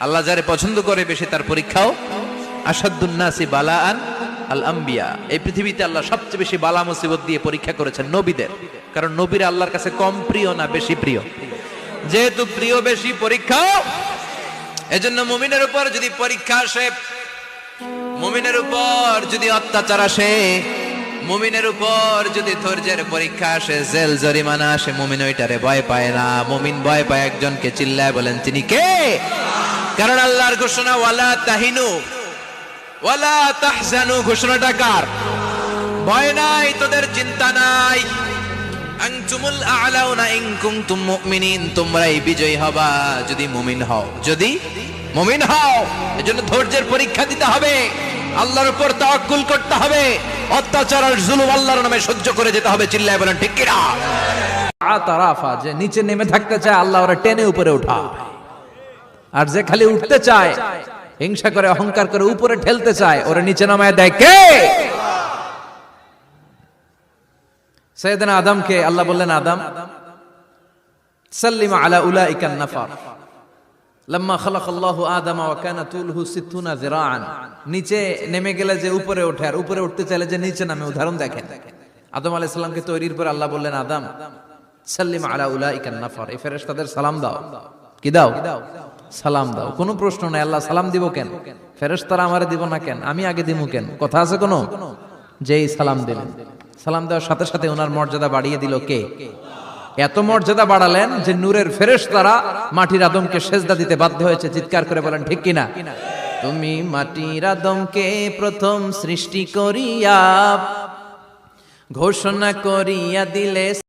আল্লাহ যারে পছন্দ করে বেশি তার পরীক্ষাও। আসাদুন্নাসি বালাআন আল আম্বিয়া এই পৃথিবীতে আল্লাহ সবচেয়ে বেশি বালা মুসিবত দিয়ে পরীক্ষা করেছেন নবীদের। কারণ নবীরা আল্লাহর কাছে কম প্রিয় না বেশি প্রিয়। যেহেতু প্রিয় বেশি এজন্য মুমিনের উপর যদি পরীক্ষা আসে, মুমিনের উপর যদি অত্যাচার আসে, মুমিনের উপর যদি ধৈর্যের পরীক্ষা আসে, জেল জরিমানা আসে, মুমিন ওইটারে ভয় পায় না। মুমিন ভয় পায় একজনকে চিল্লায় বলেন, তিনি কে? কারণ আল্লাহর ঘোষণা, ওয়ালা তাহিনু, ওয়ালা তাহজানু ঘোষণাটা কার? ভয় নাই, তোদের চিন্তা নাই। আনতুমুল আ'লাউনা ইন কুনতুম মুমিনিন, তোমরাই বিজয়ী হবা যদি মুমিন হও। যদি মুমিন হও, এজন্য ধৈর্যের পরীক্ষা দিতে হবে। আল্লাহর উপর তাওয়াক্কুল করতে হবে। অত্যাচার আর জুলুম আল্লাহর নামে সহ্য করে যেতে হবে, চিল্লায় বলেন, ঠিক কিনা? তারাফা যে নিচে নেমে থাকতে চায়, আল্লাহ ওরা টেনে উপরে উঠা। আর যে খালি উঠতে চায়, হিংসা করে, অহংকার করে উপরে ঠেলতে চায়, ওরা নিচে নামায় দেয় কে? সৈয়দনা আদমকে আল্লাহ বললেন, আদম, সাল্লিমা আলা উলাইকান নাফার। লম্মা খালাক আল্লাহু আদম ওয়াকানা তুলহু সিত্তুনা যিরাআন। নিচে নেমে গেলে যে উপরে ওঠে, আর উপরে উঠতে চাইলে যে নিচে নামে, উদাহরণ দেখেন। আদম আলাইহিস সালামকে তৈরির পর আল্লাহ বললেন, আদম, সাল্লিম আলা উলাইকান নাফার। এই ফেরেশতাদের সালাম দাও। কি দাও? সালাম দাও। কোনো প্রশ্ন নাই, আল্লাহ সালাম দিব কেন? ফেরেশতারা আমারে দিব না কেন? আমি আগে দিব কেন? কথা আছে কোনো? যেই সালাম দিলেন। সালাম দেওয়ার সাথে সাথে ওনার মর্যাদা বাড়িয়ে দিল কে? এত মর্যাদা বাড়ালেন যে নূরের ফেরেশ তারা মাটির আদমকে সেজদা দিতে বাধ্য হয়েছে। চিৎকার করে বলেন, ঠিক কিনা? তুমি মাটির আদমকে প্রথম সৃষ্টি করিয়া ঘোষণা করিয়া দিলে